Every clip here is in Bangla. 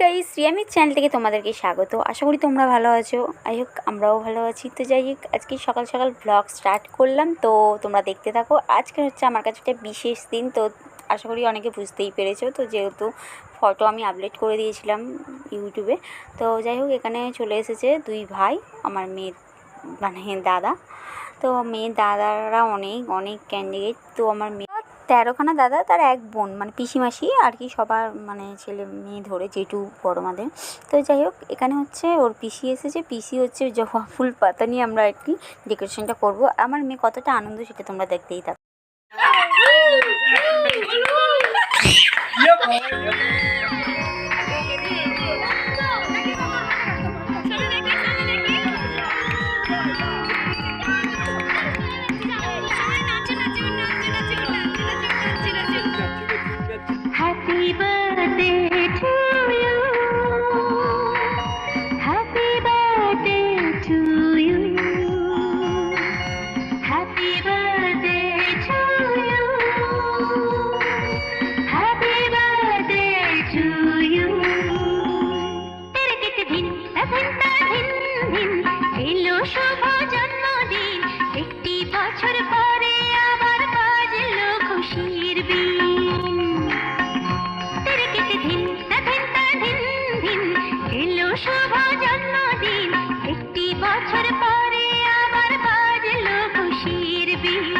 গাইস চ্যানেল থেকে তোমাদেরকে স্বাগত। আশা করি তোমরা ভালো আছো। আই হোক আমরাও ভালো আছি। তো যাই হোক, আজকে সকাল সকাল ব্লগ স্টার্ট করলাম। তো তোমরা দেখতে থাকো, আজকে হচ্ছে আমার কাছে একটা বিশেষ দিন। তো আশা করি অনেকে বুঝতেই পেরেছ। তো যেহেতু ফটো আমি আপলোড করে দিয়েছিলাম ইউটিউবে তো যাই হোক, এখানে চলে এসেছে দুই ভাই, আমার মেয়ের মানে দাদা। তো মেয়ের দাদারা অনেক অনেক ক্যান্ডিডেট তো আমার মেয়ে তেরোখানা দাদা, তার এক বোন মানে পিসিমাসি আর কি সবার মানে ছেলে মেয়ে ধরে যেটু বড় মাদের। তো যাই হোক, এখানে হচ্ছে ওর পিসি এসেছে। পিসি হচ্ছে জবা ফুল পাতা নিয়ে আমরা আর কি ডেকোরেশনটা করব। আমার মেয়ে কতটা আনন্দ সেটা তোমরা দেখতেই থাকো। জন্মদিন একটি বছর পরে আবার বাজলো খুশির বিন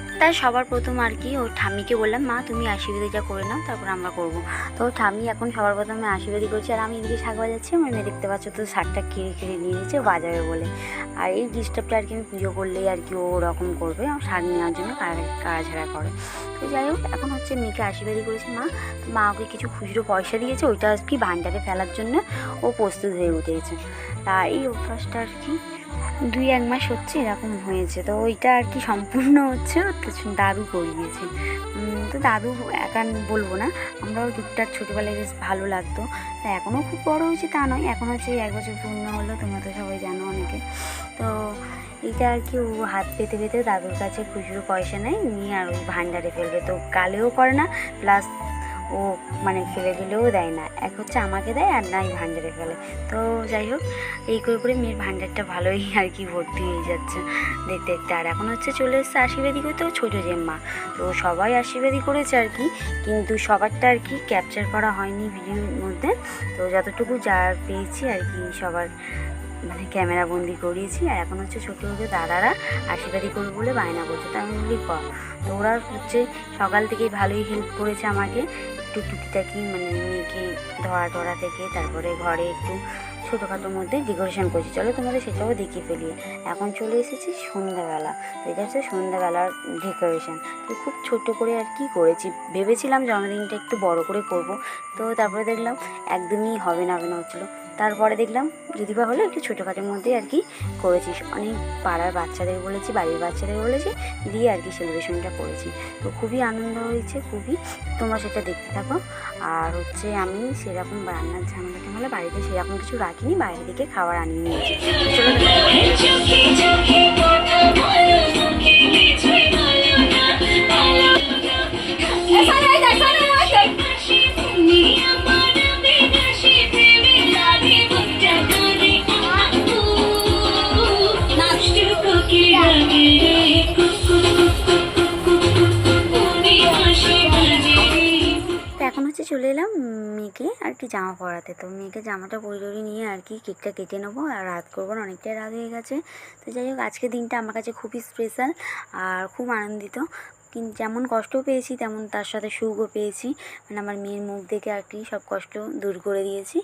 তাই সবার প্রথম আর কি। ওর ঠাম্মিকে বললাম, মা, তুমি আশীর্বাদীটা করে নাও, তারপর আমরা করব। তো ঠাম্মি এখন সবার প্রথমে আশীর্বাদী করছে, আর আমি এদিকে শাক বাজাচ্ছি, আমার মেয়ে দেখতে পাচ্ছ তো শাকটা কেড়ে কেড়ে নিয়ে নিচ্ছে ও বাজাবে বলে। আর এই ডিস্টার্বটা আর কি আমি পুজো করলেই আর কি ও ওরকম করবে শাক নেওয়ার জন্য কাড়াছাড়া করে। তো যাই হোক, এখন হচ্ছে মেয়েকে আশীর্বাদী করেছে মা। মা ওকে কিছু খুচরো পয়সা দিয়েছে, ওইটা আর কি ভান্ডারে ফেলার জন্য ও প্রস্তুত হয়ে উঠেছে। তা এই অভ্যাসটা আর কি দুই, এক মাস হচ্ছে এরকম হয়েছে। তো ওইটা আর কি সম্পূর্ণ হচ্ছে তো দাদু করিয়েছে তো দাদু একা বলব না, আমরাও টুকটাক ছোটোবেলায় বেশ ভালো লাগতো। তা এখনও খুব বড় হয়েছে তা নয়, এখন হচ্ছে এক বছর পূর্ণ হলো, তোমরা তো সবাই জানো অনেকে। তো এইটা আর কি ও হাত পেতে পেতে দাদুর কাছে খুচরো পয়সা নেয়, নিয়ে আর ওই ভান্ডারে ফেলবে। তো গালেও করে না প্লাস ও মানে ফেলে দিলেও দেয় না। এক হচ্ছে আমাকে দেয় আর নাই ভান্ডারে ফেলে। তো যাই হোক, এই করে করে মেয়ের ভান্ডারটা ভালোই আর কি ভর্তি হয়ে যাচ্ছে দেখতে দেখতে। আর এখন হচ্ছে চলে এসছে আশীর্বাদী ও ছোটো জেম্মা। তো সবাই আশীর্বাদী করেছে আর কি, কিন্তু সবারটা আর কি ক্যাপচার করা হয়নি ভিডিওর মধ্যে। তো যতটুকু যা পেয়েছি আর কি সবার মানে ক্যামেরা বন্দি করিয়েছি। আর এখন হচ্ছে ছোটো ছোটো দাদারা আশীর্বাদী করবে বলে বায়না করছে। তো আমি বলি কর তো ওরা হচ্ছে সকাল থেকেই ভালোই হেল্প করেছে আমাকে। একটু টুকিটাকি মানে মেয়েকে ধরা ধরা থেকে তারপরে ঘরে একটু ছোটোখাটোর মধ্যে ডেকোরেশন করছি। চলো তোমাদের সেটাও দেখিয়ে ফেলি। এখন চলে এসেছি সন্ধ্যাবেলা। এটা হচ্ছে সন্ধ্যাবেলার ডেকোরেশন তো খুব ছোট করে আর কি করেছি। ভেবেছিলাম জন্মদিনটা একটু বড় করে করব। তো তারপরে দেখলাম একদমই হবে না হবে না হচ্ছিল। তারপরে দেখলাম যদি বা হলো একটু ছোটোখাটোর মধ্যে আর কি করেছিস। অনেক পাড়ার বাচ্চাদের বলেছি, বাড়ির বাচ্চাদের বলেছি, দিয়ে আর কি সেলিব্রেশনটা করেছি। তো খুবই আনন্দ হয়েছে, খুবই। তোমরা সেটা দেখতে থাকো। আর হচ্ছে আমি সেরকম রান্নার ঝামেলা টামেলা বাড়িতে সেরকম কিছু রাখিনি, বাইরে থেকে খাবার আনিয়ে নিয়েছি। চলে এলাম মেয়েকে আর কি জামা পরাতে। তো মেয়েকে জামাটা পরে নিয়ে আর কি কেকটা কেটে নেব আর রাত করব না, অনেকটাই রাত হয়ে গেছে। তো যাই হোক আজকের দিনটা আমার কাছে খুবই স্পেশাল আর খুব আনন্দিত। কিন্তু যেমন কষ্ট পেয়েছি, তেমন তার সাথে সুখও পেয়েছি। মানে আমার মেয়ের মুখ দেখে আর কি সব কষ্ট দূর করে দিয়েছি।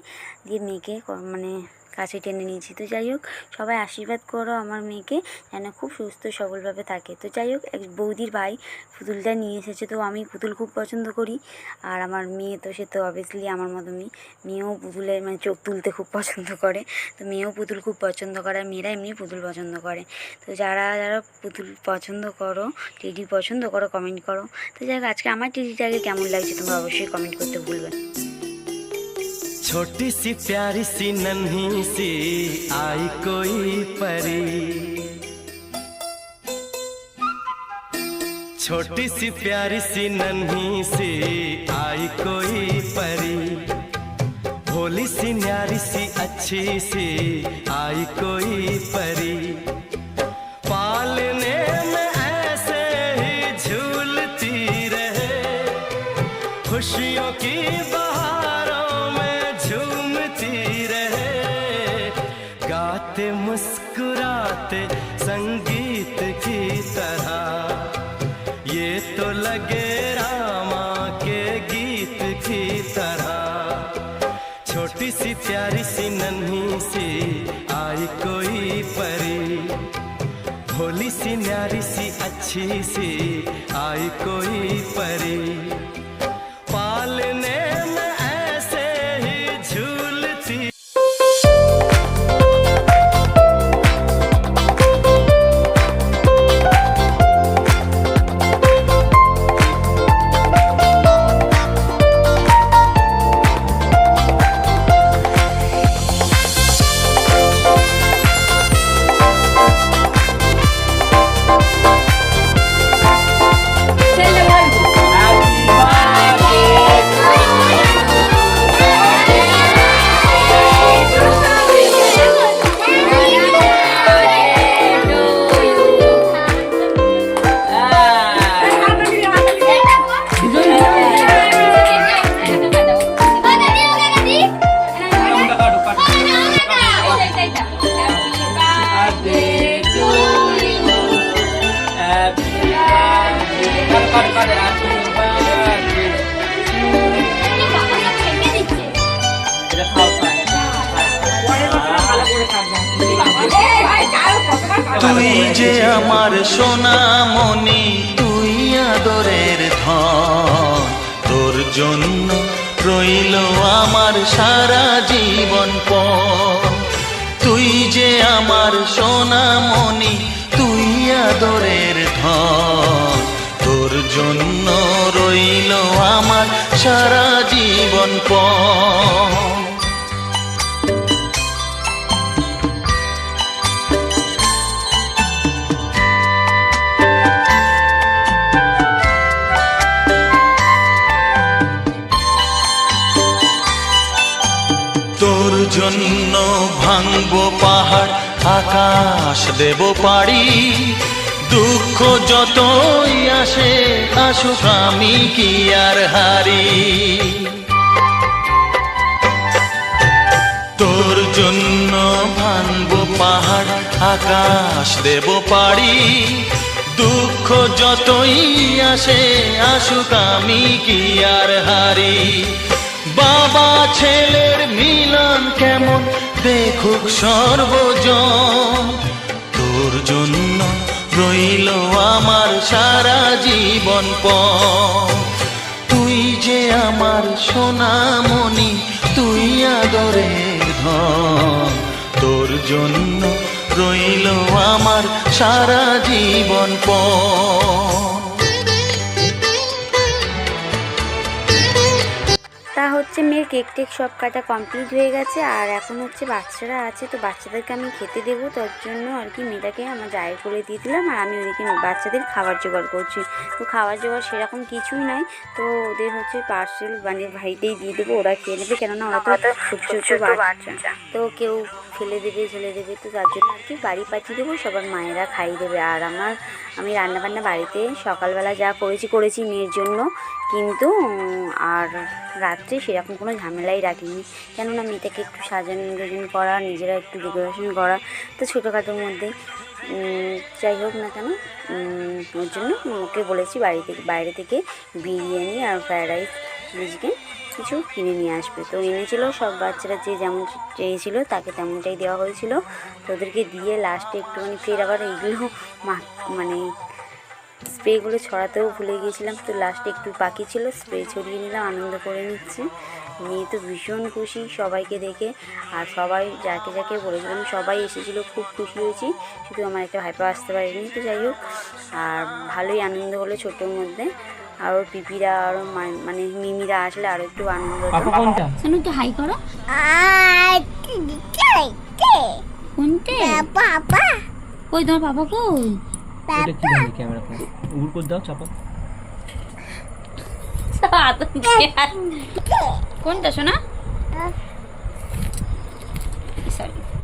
দিয়ে মেয়েকে মানে কাছে টেনে নিয়েছি। তো যাই হোক, সবাই আশীর্বাদ করো আমার মেয়েকে, যেন খুব সুস্থ সবলভাবে থাকে। তো যাই হোক, এক বৌদির ভাই পুতুলটা নিয়ে এসেছে, তো আমি পুতুল খুব পছন্দ করি। আর আমার মেয়ে তো, সে তো অবভিয়াসলি আমার মতনই মেয়েও পুতুলের মানে চোখ তুলতে খুব পছন্দ করে। তো মেয়েও পুতুল খুব পছন্দ করে, আর মেয়েরা এমনি পুতুল পছন্দ করে। তো যারা যারা পুতুল পছন্দ করো, টেডি পছন্দ করো কমেন্ট করো। তো যাই হোক, আজকে আমার টেডিটাকে কেমন লাগছে তোমরা অবশ্যই কমেন্ট করতে ভুলবে না। छोटी सी प्यारी सी नन्ही सी आई कोई परी। छोटी सी प्यारी सी नन्ही सी आई कोई परी। भोली सी न्यारी सी अच्छी सी आई कोई परी। झूमती रहे। गाते, मुस्कुराते संगीत की तरह। ये तो लगे रामा के गीत की तरह। छोटी सी प्यारी सी नन्ही सी आई कोई परी। भोली सी, न्यारी सी, अच्छी सी आई कोई परी। पालने তুই যে আমার সোনা মনি তুই আদরের ধন। তোর জন্য রইল আমার সারা সারা জীবন পণ তোর জন্য ভাঙবো পাহাড় আকাশ দেব পাড়ি দুঃখ যতই আসে আসুক আমি কি আর হারি? তোর জন্য ভাঙবো পাহাড়, আকাশ দেব পাড়ি। দুঃখ যতই আসে, আসুক আমি কি আর হারি? বাবা, ছেলের মিলন কেমন? দেখুক সর্বজন। তোর জন্য রইল আমার সারা জীবন প তুই যে আমার সোনামণি, তুই আদরে ধন। তোর জন্য রইল আমার সারা জীবন পথ। কেক টেক সব কাটা কমপ্লিট হয়ে গেছে আর এখন হচ্ছে বাচ্চারা আছে তো বাচ্চাদেরকে আমি খেতে দেবো। তার জন্য আর কি মেয়েটাকে আমার জায়ের করে দিয়ে দিলাম আর আমি ওদেরকে বাচ্চাদের খাবার জোগাড় করছি। তো খাবার জোগাড় সেরকম কিছুই নাই তো ওদের হচ্ছে পার্সেল মানে ভাইতেই দিয়ে দেবো ওরা খেয়ে নেবে। কেননা ওরা তো ছোটো ছোটো বাচ্চা। তো কেউ ফেলে দেবে ফেলে দেবে তো তার জন্য আর কি বাড়ি পাঠিয়ে দেবো সবার মায়েরা খাইয়ে দেবে। আর আমার আমি রান্নাবান্না বাড়িতে সকালবেলা যা করেছি করেছি মেয়ের জন্য। কিন্তু আর রাত্রে সেরকম কোনো ঝামেলাই রাখিনি। কেননা মেয়েটাকে একটু সাজানো গোজানো করা, নিজেরা একটু ডেকোরেশন করা, তো ছোটোখাটোর মধ্যে যাই হোক না কেন ওর জন্য ওকে বলেছি বাড়ি থেকে, বাইরে থেকে বিরিয়ানি আর ফ্রায়েড রাইস চিকেন কিছু কিনে নিয়ে আসবে। তো এনেছিল সব বাচ্চারা যে যেমন চেয়েছিল তাকে তেমনটাই দেওয়া হয়েছিল। তো ওদেরকে দিয়ে লাস্টে একটুখানি ফের আবার এইগুলো মানে স্প্রেগুলো ছড়াতেও ভুলে গিয়েছিলাম তো লাস্টে একটু বাকি ছিল স্প্রে ছড়িয়ে নিলাম আনন্দ করে নিচ্ছি। মেয়ে তো ভীষণ খুশি সবাইকে দেখে আর সবাই যাকে যাকে বলেছিলাম সবাই এসেছিল খুব খুশি হয়েছি শুধু আমার একটা ভাইপা আসতে পারেনি তো যাই হোক আর ভালোই আনন্দ হলো ছোটোর মধ্যে। আরও পিপিরা আরও মানে মিমিরা আসলে আরও একটু আনন্দ শোনো একটু হাই করো। কোনটে? Papa, কই তোমার পাপা কই? এটা কি জানি ক্যামেরা করে উগুর করে দাও চাপা। কোনটা শোনা